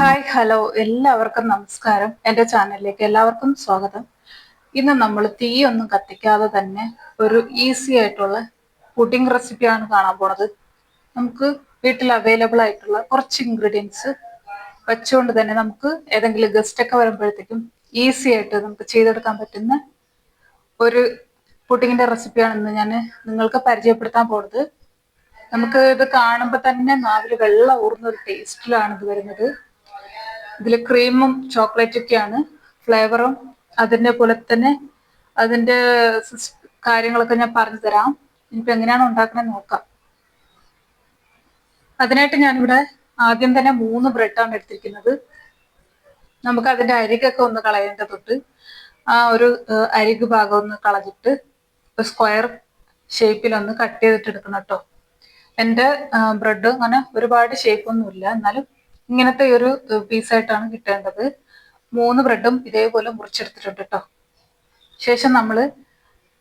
Hi hello എല്ലാവർക്കും നമസ്കാരം. എന്റെ ചാനലിലേക്ക് എല്ലാവർക്കും സ്വാഗതം. ഇന്ന് നമ്മൾ തീയൊന്നും കത്തിക്കാതെ തന്നെ ഒരു ഈസി ആയിട്ടുള്ള പുഡിംഗ് റെസിപ്പിയാണ് കാണാൻ പോണത്. നമുക്ക് വീട്ടിൽ അവൈലബിൾ ആയിട്ടുള്ള കുറച്ച് ഇൻഗ്രീഡിയൻസ് വെച്ചുകൊണ്ട് തന്നെ നമുക്ക് ഏതെങ്കിലും ഗസ്റ്റ് ഒക്കെ വരുമ്പോഴത്തേക്കും ഈസി ആയിട്ട് നമുക്ക് ചെയ്തെടുക്കാൻ പറ്റുന്ന ഒരു പുഡിങ്ങിന്റെ റെസിപ്പിയാണ് ഇന്ന് ഞാൻ നിങ്ങൾക്ക് പരിചയപ്പെടുത്താൻ പോണത്. നമുക്ക് ഇത് കാണുമ്പോൾ തന്നെ നാവിൽ വെള്ളം ഊർന്ന ഒരു ടേസ്റ്റിലാണ് ഇത് വരുന്നത്. ഇതിൽ ക്രീമും ചോക്ലേറ്റും ഒക്കെയാണ് ഫ്ലേവറും അതിന്റെ പോലെ തന്നെ അതിന്റെ കാര്യങ്ങളൊക്കെ ഞാൻ പറഞ്ഞു തരാം. ഇനിയിപ്പോൾ എങ്ങനെയാണ് ഉണ്ടാക്കണേ നോക്കാം. അതിനായിട്ട് ഞാനിവിടെ ആദ്യം തന്നെ മൂന്ന് ബ്രെഡാണ് എടുത്തിരിക്കുന്നത്. നമുക്ക് അതിന്റെ അരികൊക്കെ ഒന്ന് കളയേണ്ട തൊട്ട് ആ ഒരു അരിക് ഭാഗം ഒന്ന് കളഞ്ഞിട്ട് സ്ക്വയർ ഷേപ്പിൽ ഒന്ന് കട്ട് ചെയ്തിട്ട് എടുക്കണം കേട്ടോ. എന്റെ ബ്രെഡ് അങ്ങനെ ഒരുപാട് ഷേപ്പൊന്നുമില്ല എന്നാലും ഇങ്ങനത്തെ ഒരു പീസായിട്ടാണ് കിട്ടേണ്ടത്. മൂന്ന് ബ്രെഡും ഇതേപോലെ മുറിച്ചെടുത്തിട്ടുണ്ട് കേട്ടോ ശേഷം നമ്മൾ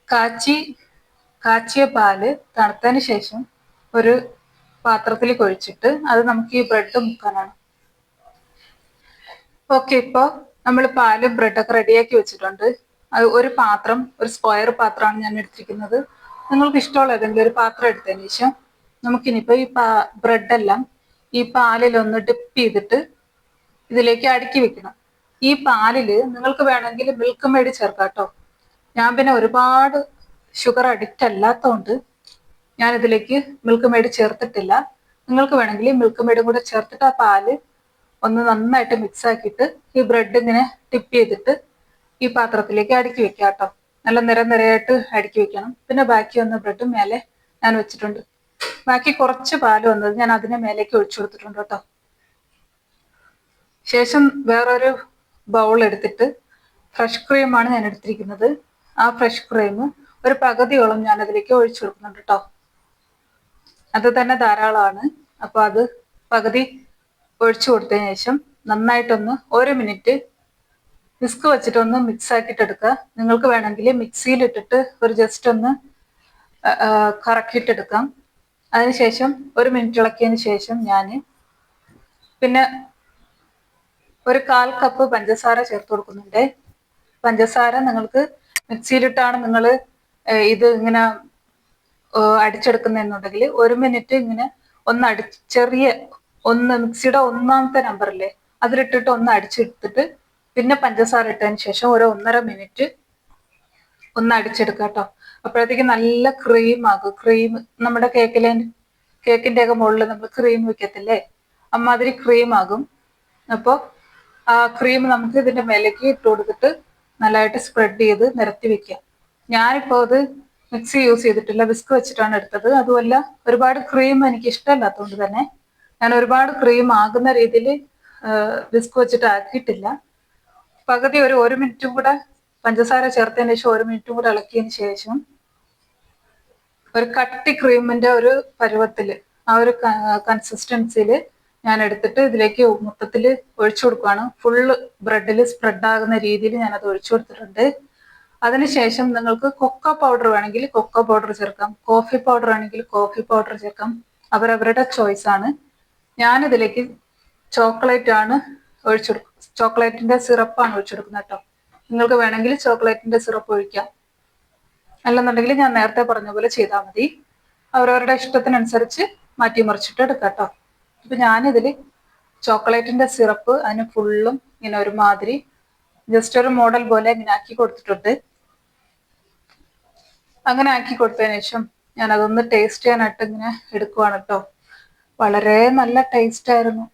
കാച്ചി കാച്ചിയ പാൽ തണുത്തതിന് ശേഷം ഒരു പാത്രത്തിൽ കൊഴിച്ചിട്ട് അത് നമുക്ക് ഈ ബ്രെഡ് മുക്കാനാണ്. ഓക്കെ ഇപ്പോൾ നമ്മൾ പാലും ബ്രെഡൊക്കെ റെഡിയാക്കി വെച്ചിട്ടുണ്ട്. അത് ഒരു പാത്രം ഒരു സ്ക്വയർ പാത്രമാണ് ഞാൻ എടുത്തിരിക്കുന്നത്. നിങ്ങൾക്ക് ഇഷ്ടമുള്ള ഏതെങ്കിലും ഒരു പാത്രം എടുത്തതിന് ശേഷം നമുക്കിനിയിപ്പോൾ ഈ പാ ബ്രെഡെല്ലാം ഈ പാലിൽ ഒന്ന് ഡിപ്പ് ചെയ്തിട്ട് ഇതിലേക്ക് അടുക്കി വെക്കണം. ഈ പാലിൽ നിങ്ങൾക്ക് വേണമെങ്കിൽ മിൽക്ക് മേടി ചേർക്കാം കേട്ടോ ഞാൻ പിന്നെ ഒരുപാട് ഷുഗർ അഡിക്റ്റ് അല്ലാത്തതുകൊണ്ട് ഞാൻ ഇതിലേക്ക് മിൽക്ക് മേഡ് ചേർത്തിട്ടില്ല. നിങ്ങൾക്ക് വേണമെങ്കിൽ മിൽക്ക് മേഡും കൂടെ ചേർത്തിട്ട് ആ പാൽ ഒന്ന് നന്നായിട്ട് മിക്സ് ആക്കിയിട്ട് ഈ ബ്രെഡ് ഇങ്ങനെ ടിപ്പ് ചെയ്തിട്ട് ഈ പാത്രത്തിലേക്ക് അടുക്കി വെക്കാം കേട്ടോ നല്ല നിര നിരയായിട്ട് അടുക്കി വെക്കണം. പിന്നെ ബാക്കി വന്ന ബ്രെഡ് മേലെ ഞാൻ വെച്ചിട്ടുണ്ട്. ബാക്കി കുറച്ച് പാൽ വന്നത് ഞാൻ അതിനെ മേലേക്ക് ഒഴിച്ചു കൊടുത്തിട്ടുണ്ട് കേട്ടോ. ശേഷം വേറൊരു ബൗൾ എടുത്തിട്ട് ഫ്രഷ് ക്രീമാണ് ഞാൻ എടുത്തിരിക്കുന്നത്. ആ ഫ്രഷ് ക്രീം ഒരു പകുതിയോളം ഞാൻ അതിലേക്ക് ഒഴിച്ചു കൊടുക്കുന്നുണ്ട് കേട്ടോ. അത് തന്നെ ധാരാളമാണ്. അപ്പോൾ അത് പകുതി ഒഴിച്ചു കൊടുത്തതിന് ശേഷം നന്നായിട്ടൊന്ന് ഒരു മിനിറ്റ് വിസ്ക് വെച്ചിട്ട് ഒന്ന് മിക്സ് ആക്കിയിട്ട് എടുക്കുക. നിങ്ങൾക്ക് വേണമെങ്കിൽ മിക്സിയിൽ ഇട്ടിട്ട് ഒരു ജസ്റ്റ് ഒന്ന് കറക്കിയിട്ടെടുക്കാം അതിനുശേഷം ഒരു മിനിറ്റ് ഇളക്കിയതിന് ശേഷം ഞാൻ പിന്നെ ഒരു കാൽ കപ്പ് പഞ്ചസാര ചേർത്ത് കൊടുക്കുന്നുണ്ട്. പഞ്ചസാര നിങ്ങൾക്ക് മിക്സിയിലിട്ടാണ് നിങ്ങൾ ഇത് ഇങ്ങനെ അടിച്ചെടുക്കുന്നതെന്നുണ്ടെങ്കിൽ ഒരു മിനിറ്റ് ഇങ്ങനെ ഒന്ന് അടി ചെറിയ ഒന്ന് മിക്സിയുടെ ഒന്നാമത്തെ നമ്പറില്ലേ അതിലിട്ടിട്ട് ഒന്ന് അടിച്ചെടുത്തിട്ട് പിന്നെ പഞ്ചസാര ഇട്ടതിന് ശേഷം ഒരു ഒന്നര മിനിറ്റ് ഒന്ന് അടിച്ചെടുക്കുക കേട്ടോ. അപ്പോഴത്തേക്ക് നല്ല ക്രീം ആകും ക്രീം നമ്മുടെ കേക്കിലെ കേക്കിന്റെ ഒക്കെ മുകളിൽ നമ്മൾ ക്രീം വെക്കത്തില്ലേ? അമ്മാതിരി ക്രീം ആകും. അപ്പോൾ ആ ക്രീം നമുക്ക് ഇതിന്റെ മേലേക്ക് ഇട്ട് കൊടുത്തിട്ട് നല്ലതായിട്ട് സ്പ്രെഡ് ചെയ്ത് നിരത്തി വെക്കാം ഞാനിപ്പോൾ അത് മിക്സി യൂസ് ചെയ്തിട്ടില്ല. വിസ്ക് വെച്ചിട്ടാണ് എടുത്തത്. അതുമല്ല ഒരുപാട് ക്രീം എനിക്ക് ഇഷ്ടമല്ലാത്തതുകൊണ്ട് തന്നെ ഞാൻ ഒരുപാട് ക്രീം ആകുന്ന രീതിയിൽ വിസ്ക് വെച്ചിട്ട് ആക്കിയിട്ടില്ല. പകുതി ഒരു ഒരു മിനിറ്റും കൂടെ പഞ്ചസാര ചേർത്തതിന് ശേഷം ഒരു മിനിറ്റും കൂടെ ഇളക്കിയതിന് ശേഷം ഒരു കട്ടി ക്രീമിന്റെ ഒരു പരുവത്തിൽ ആ ഒരു കൺസിസ്റ്റൻസിയിൽ ഞാൻ എടുത്തിട്ട് ഇതിലേക്ക് മൊത്തത്തിൽ ഒഴിച്ചു കൊടുക്കുകയാണ് ഫുള്ള് ബ്രെഡിൽ ആകുന്ന രീതിയിൽ ഞാൻ അത് ഒഴിച്ചു കൊടുത്തിട്ടുണ്ട്. അതിനുശേഷം നിങ്ങൾക്ക് കൊക്ക പൗഡർ വേണമെങ്കിൽ കൊക്ക പൗഡർ ചേർക്കാം. കോഫി പൗഡർ ആണെങ്കിൽ കോഫി പൗഡർ ചേർക്കാം. അവരവരുടെ ചോയ്സ് ആണ്. ഞാൻ ഇതിലേക്ക് ചോക്ലേറ്റ് ആണ് ഒഴിച്ചു കൊടുക്കും ചോക്ലേറ്റിന്റെ സിറപ്പാണ് ഒഴിച്ചു കൊടുക്കുന്നത് കേട്ടോ. നിങ്ങൾക്ക് വേണമെങ്കിൽ ചോക്ലേറ്റിന്റെ സിറപ്പ് ഒഴിക്കാം. അല്ലെന്നുണ്ടെങ്കിൽ ഞാൻ നേരത്തെ പറഞ്ഞ പോലെ ചെയ്താൽ മതി. അവരവരുടെ ഇഷ്ടത്തിനനുസരിച്ച് മാറ്റി മറിച്ചിട്ട് കേട്ടോ അപ്പൊ ഞാനിതിൽ ചോക്ലേറ്റിന്റെ സിറപ്പ് അതിന് ഫുള്ളും ഇങ്ങനെ ഒരുമാതിരി ജസ്റ്റ് ഒരു മോഡൽ പോലെ ഇങ്ങനെ ആക്കി കൊടുത്തിട്ടുണ്ട്. അങ്ങനെ ആക്കി കൊടുത്തതിന് ശേഷം ഞാൻ അതൊന്ന് ടേസ്റ്റ് ചെയ്യാനായിട്ട് ഇങ്ങനെ എടുക്കുവാണ് കേട്ടോ വളരെ നല്ല ടേസ്റ്റ് ആയിരുന്നു.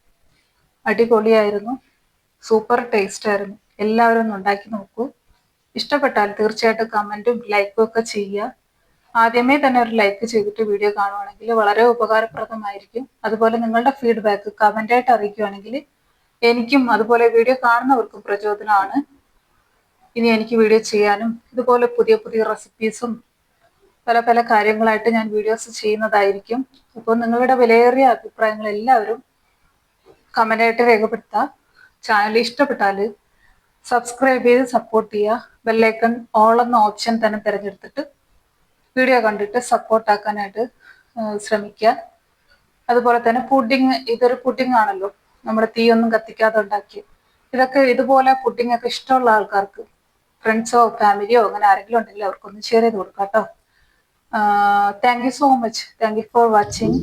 അടിപൊളിയായിരുന്നു. സൂപ്പർ ടേസ്റ്റ് ആയിരുന്നു. എല്ലാവരും ഒന്ന് ഉണ്ടാക്കി നോക്കൂ. ഇഷ്ടപ്പെട്ടാൽ തീർച്ചയായിട്ടും കമന്റും ലൈക്കും ഒക്കെ ചെയ്യുക. ആദ്യമേ തന്നെ ഒരു ലൈക്ക് ചെയ്തിട്ട് വീഡിയോ കാണുവാണെങ്കിൽ വളരെ ഉപകാരപ്രദമായിരിക്കും. അതുപോലെ നിങ്ങളുടെ ഫീഡ്ബാക്ക് കമന്റായിട്ട് അറിയിക്കുകയാണെങ്കിൽ എനിക്കും അതുപോലെ വീഡിയോ കാണുന്നവർക്കും പ്രചോദനമാണ്. ഇനി എനിക്ക് വീഡിയോ ചെയ്യാനും ഇതുപോലെ പുതിയ പുതിയ റെസിപ്പീസും പല പല കാര്യങ്ങളായിട്ട് ഞാൻ വീഡിയോസ് ചെയ്യുന്നതായിരിക്കും. അപ്പോൾ നിങ്ങളുടെ വിലയേറിയ അഭിപ്രായങ്ങൾ എല്ലാവരും കമന്റായിട്ട് രേഖപ്പെടുത്താം. ചാനൽ ഇഷ്ടപ്പെട്ടാൽ സബ്സ്ക്രൈബ് ചെയ്ത് സപ്പോർട്ട് ചെയ്യുക. ബെല്ലൈക്കൺ ഓൾ എന്ന ഓപ്ഷൻ തന്നെ തിരഞ്ഞെടുത്തിട്ട് വീഡിയോ കണ്ടിട്ട് സപ്പോർട്ട് ആക്കാനായിട്ട് ശ്രമിക്കുക. അതുപോലെ തന്നെ പുഡിങ് ഇതൊരു പുഡിങ് ആണല്ലോ. നമ്മുടെ തീയൊന്നും കത്തിക്കാതെ ഉണ്ടാക്കി ഇതൊക്കെ ഇതുപോലെ പുഡിംഗ് ഒക്കെ ഇഷ്ടമുള്ള ആൾക്കാർക്ക് ഫ്രണ്ട്സോ ഫാമിലിയോ അങ്ങനെ ആരെങ്കിലും ഉണ്ടെങ്കിൽ അവർക്കൊന്ന് ഷെയർ ചെയ്ത് കൊടുക്കാം കേട്ടോ. Thank you so much thank you for watching